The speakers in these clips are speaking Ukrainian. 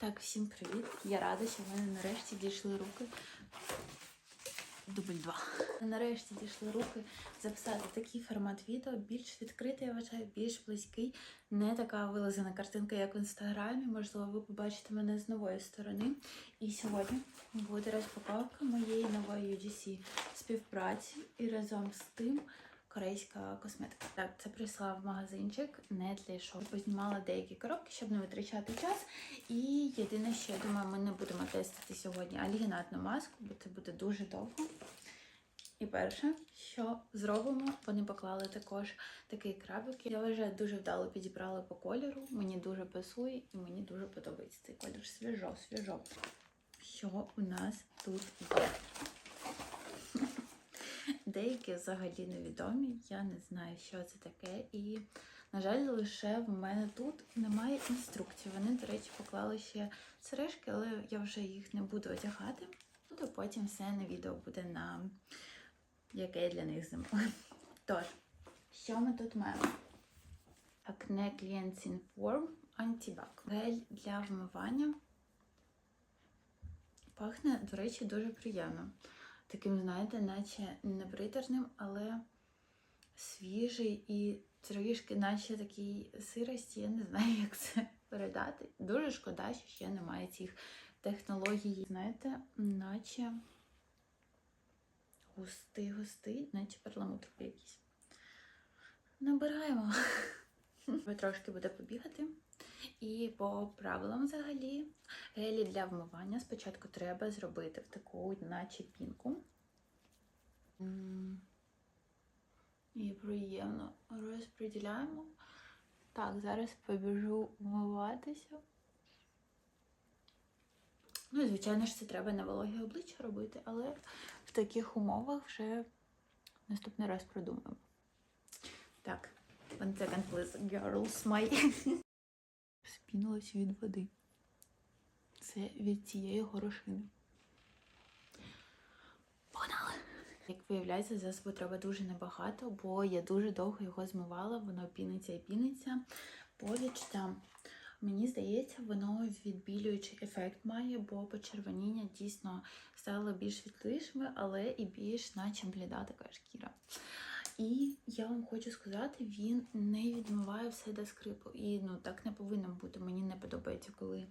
Так, всім привіт. Я рада, що в мене нарешті дійшли руки. Дубль 2. Нарешті дійшли руки записати такий формат відео, більш відкритий, я вважаю, більш близький, не така вилазена картинка, як в інстаграмі. Можливо, ви побачите мене з нової сторони. І сьогодні буде розпаковка моєї нової UGC співпраці і разом з тим корейська косметика. Так, це прийшла в магазинчик не для шоу. Познімала деякі коробки, щоб не витрачати час. І єдине, що я думаю, ми не будемо тестити сьогодні альгінатну маску, бо це буде дуже довго. І перше, що зробимо, вони поклали також такий крабик. Я вважаю, дуже вдало підібрали по кольору. Мені дуже пасує і мені дуже подобається цей колір. Свіжо, свіжо. Що у нас тут є? Деякі взагалі невідомі, я не знаю, що це таке. І, на жаль, лише в мене тут немає інструкцій. Вони, до речі, поклали ще сережки, але я вже їх не буду одягати. Буду потім все на відео буде на яке для них зніму. Тож, що ми тут маємо? Acne Cleansing Form Antibac. Гель для вмивання. Пахне, до речі, дуже приємно таким, знаєте, наче не приторним, але свіжий і трішки, наче такий сирості, я не знаю, як це передати. Дуже шкода, що ще немає цих технологій. Знаєте, наче густий, густий, наче перламутр якийсь. Набираємо. Трошки буде побігати. І по правилам взагалі гелі для вмивання спочатку треба зробити в таку, наче пінку. І приємно розподіляємо. Так, зараз побіжу вмиватися. Ну, звичайно ж, це треба на вологі обличчя робити, але в таких умовах вже наступний раз продумаємо. Так, one second, please, girls, my спінилась від води. Це від цієї горошини. Погнали! Як виявляється, засобу треба дуже небагато, бо я дуже довго його змивала, воно піниться і піниться. По відчуттям. Мені здається, воно відбілюючий ефект має, бо почервоніння дійсно стало більш світлішими, але і більш наче бліда така шкіра. І я вам хочу сказати, він не відмиває все до скрипу. І ну так не повинно бути. Мені не подобається, коли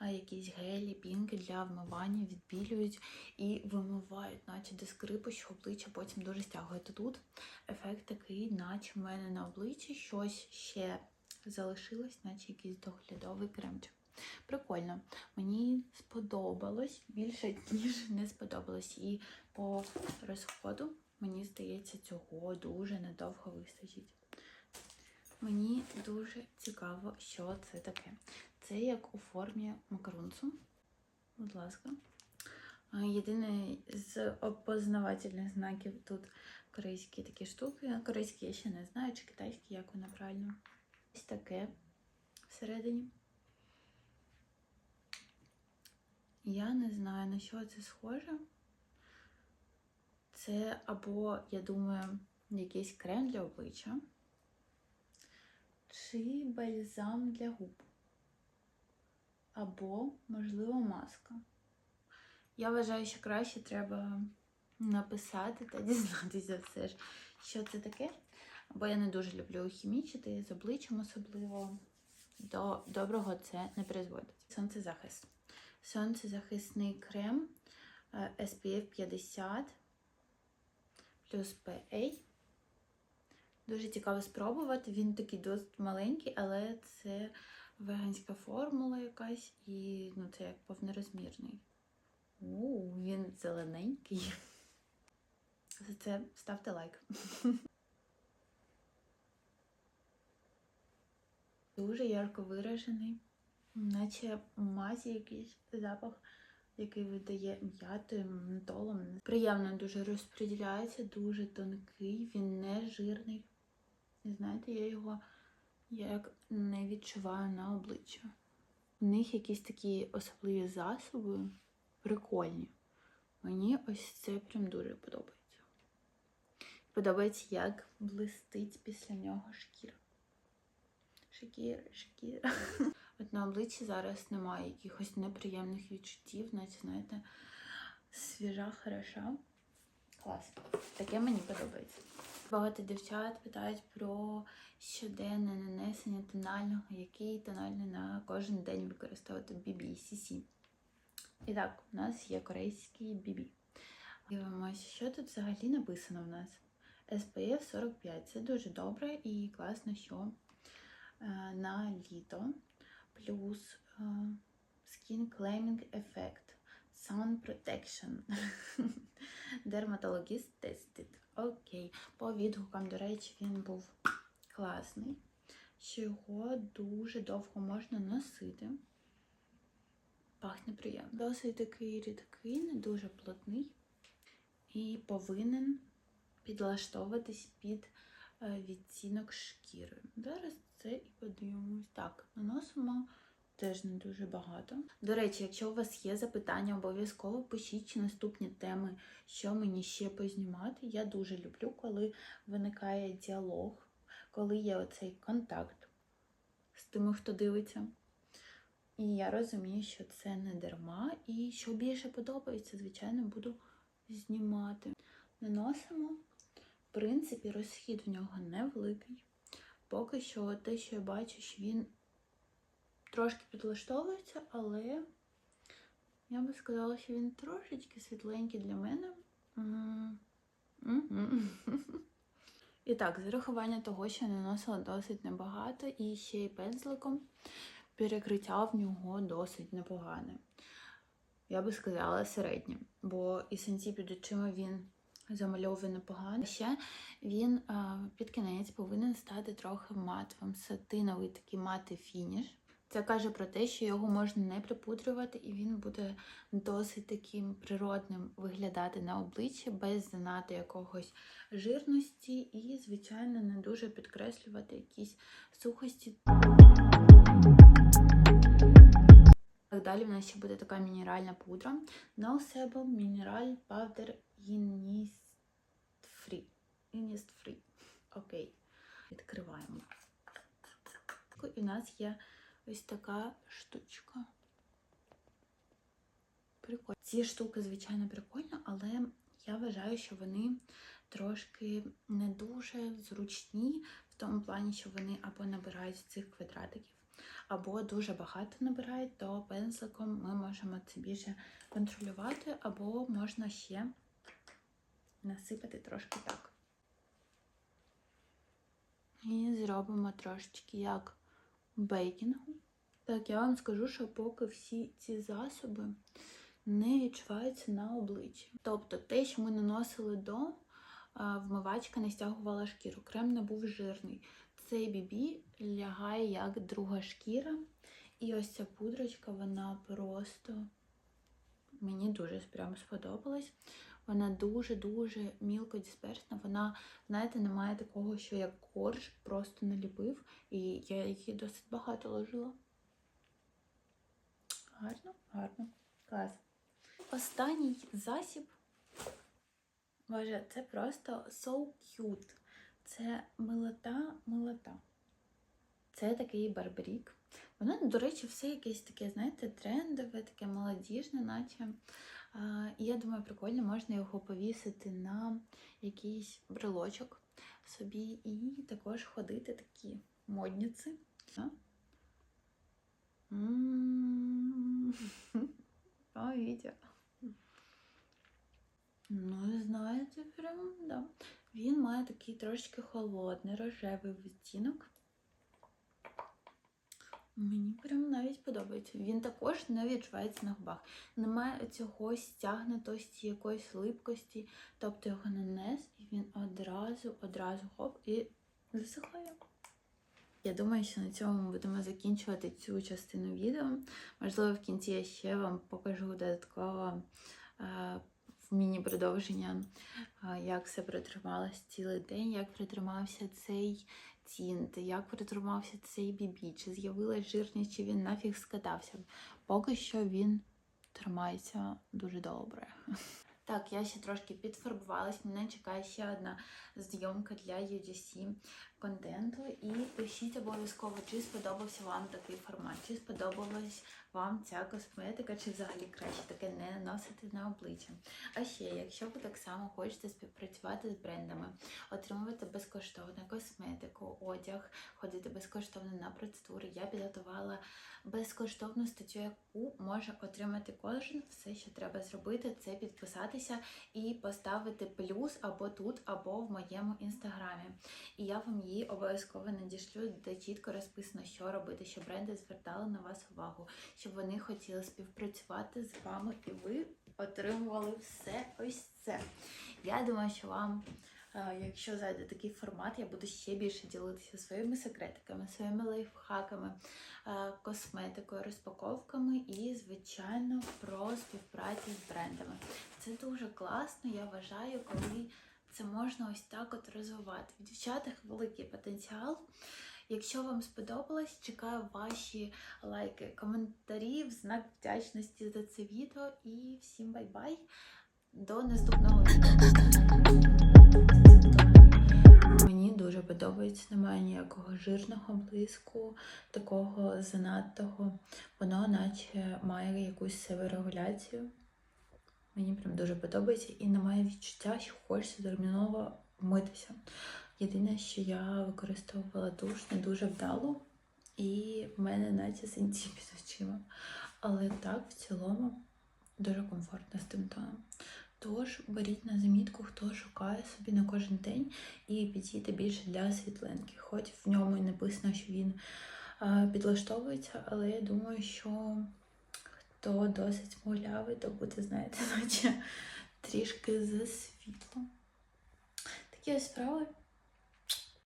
якісь гелі, пінки для вмивання відбілюють і вимивають, наче до скрипу, що обличчя потім дуже стягує. Тут ефект такий, наче в мене на обличчі щось ще залишилось, наче якийсь доглядовий кремчик. Прикольно, мені сподобалось більше, ніж не сподобалось. І по розходу Мені здається, цього дуже недовго вистачить. Мені дуже цікаво, що це таке. Це як у формі макарунцу. Будь ласка. Єдине з опознавательних знаків тут корейські такі штуки. Корейські я ще не знаю, чи китайські, як воно правильно. Ось таке всередині. Я не знаю, на що це схоже. Це або, я думаю, якийсь крем для обличчя, чи бальзам для губ, або, можливо, маска. Я вважаю, що краще треба написати та дізнатися все ж, що це таке. Бо я не дуже люблю хімічити з обличчям особливо. До доброго це не призводить. Сонцезахист. Сонцезахисний крем е, SPF 50 плюс PA. Дуже цікаво спробувати. Він такий досить маленький, але це веганська формула якась, і ну, це як повнорозмірний. У, він зелененький. За це ставте лайк. Дуже ярко виражений, наче мазі якийсь запах який видає м'ятою, ментолом. Приємно дуже розподіляється, дуже тонкий, він не жирний. І знаєте, я його як не відчуваю на обличчя. У них якісь такі особливі засоби, прикольні. Мені ось це прям дуже подобається. Подобається, як блистить після нього шкіра. Шкіра, шкіра. От на обличчі зараз немає якихось неприємних відчуттів, наче, знаєте, свіжа, хороша. Клас. Таке мені подобається. Багато дівчат питають про щоденне нанесення тонального, який тональний на кожен день використовувати BB CC. І так, у нас є корейський BB. Дивимося, що тут взагалі написано в нас. SPF 45. Це дуже добре і класно, що е, на літо. Плюс е, Skin Claiming Effect. Sun Protection. Dermatologist tested. Окей. По відгукам, до речі, він був класний, що його дуже довго можна носити. Пахне приємно. Досить такий рідкий, не дуже плотний і повинен підлаштовуватись під е, відцінок шкіри. Зараз це і подивимось. Так, наносимо теж не дуже багато. До речі, якщо у вас є запитання, обов'язково пишіть наступні теми, що мені ще познімати. Я дуже люблю, коли виникає діалог, коли є оцей контакт з тими, хто дивиться. І я розумію, що це не дарма, і що більше подобається, звичайно, буду знімати. Наносимо. В принципі, розхід в нього невеликий. Поки що те, що я бачу, що він трошки підлаштовується, але я би сказала, що він трошечки світленький для мене. І так, з урахування того, що я наносила досить небагато, і ще й пензликом, перекриття в нього досить непогане. Я би сказала середнє, бо і сенсі під очима він замальовує непогано. Ще він а, під кінець повинен стати трохи матовим, сатиновий такий матий фініш. Це каже про те, що його можна не припудрювати, і він буде досить таким природним виглядати на обличчі, без занадто якогось жирності, і, звичайно, не дуже підкреслювати якісь сухості. Далі в нас ще буде така мінеральна пудра. Nocebo Mineral Powder Inist Free. Окей. Відкриваємо. І в нас є ось така штучка. Прикольно. Ці штуки, звичайно, прикольно, але я вважаю, що вони трошки не дуже зручні в тому плані, що вони або набирають цих квадратиків, або дуже багато набирають, то пензликом ми можемо це більше контролювати, або можна ще насипати трошки так. І зробимо трошечки як бейкінгу. Так, я вам скажу, що поки всі ці засоби не відчуваються на обличчі. Тобто те, що ми наносили до, вмивачка не стягувала шкіру. Крем не був жирний. Цей бібі лягає як друга шкіра. І ось ця пудрочка, вона просто мені дуже прям сподобалась. Вона дуже-дуже мілко дисперсна. Вона, знаєте, не має такого, що як корж просто наліпив, і я її досить багато ложила. Гарно, гарно. Клас. Останній засіб. Боже, це просто so cute. Це милота, милота. Це такий барбарік. Воно, до речі, все якесь таке, знаєте, трендове, таке молодіжне, наче. І я думаю, прикольно можна його повісити на якийсь брелочок собі і також ходити такі модниці. О, Вітя. Ну, знаєте, прям, да. Він має такий трошки холодний, рожевий відтінок. Мені прям навіть подобається. Він також не відчувається на губах. Немає цього стягнутості, якоїсь липкості. Тобто його нанес, і він одразу, одразу хоп і засихає. Я думаю, що на цьому ми будемо закінчувати цю частину відео. Можливо, в кінці я ще вам покажу додатково е, міні-продовження, е, як все протрималось цілий день, як протримався цей тінт, як притримався цей бібі, чи з'явилась жирність, чи він нафіг скатався. Поки що він тримається дуже добре. Так, я ще трошки підфарбувалась. Мене чекає ще одна зйомка для UGC. Контенту і пишіть обов'язково, чи сподобався вам такий формат, чи сподобалась вам ця косметика, чи взагалі краще таке не наносити на обличчя. А ще, якщо ви так само хочете співпрацювати з брендами, отримувати безкоштовну косметику, одяг, ходити безкоштовно на процедури, я підготувала безкоштовну статтю, яку може отримати кожен. Все, що треба зробити, це підписатися і поставити плюс або тут, або в моєму інстаграмі. І я вам її обов'язково надішлю, де чітко розписано, що робити, щоб бренди звертали на вас увагу, щоб вони хотіли співпрацювати з вами, і ви отримували все ось це. Я думаю, що вам. е, Якщо зайде такий формат, я буду ще більше ділитися своїми секретиками, своїми лайфхаками, е, косметикою, розпаковками і, звичайно, про співпрацю з брендами. Це дуже класно, я вважаю, коли це можна ось так от розвивати. В дівчатах великий потенціал. Якщо вам сподобалось, чекаю ваші лайки, коментарі в знак вдячності за це відео. І всім бай-бай! До наступного відео. Мені дуже подобається, немає ніякого жирного блиску, такого занадтого. Воно наче має якусь саморегуляцію. Мені прям дуже подобається і немає відчуття, що хочеться терміново митися. Єдине, що я використовувала душ не дуже вдало, і в мене наче синці під очима. Але так, в цілому, дуже комфортно з тим тоном. Тож беріть на замітку, хто шукає собі на кожен день і підійде більше для світлинки. Хоч в ньому і написано, що він е, підлаштовується, але я думаю, що хто досить смуглявий, то буде, знаєте, наче трішки за світло. Такі ось справи.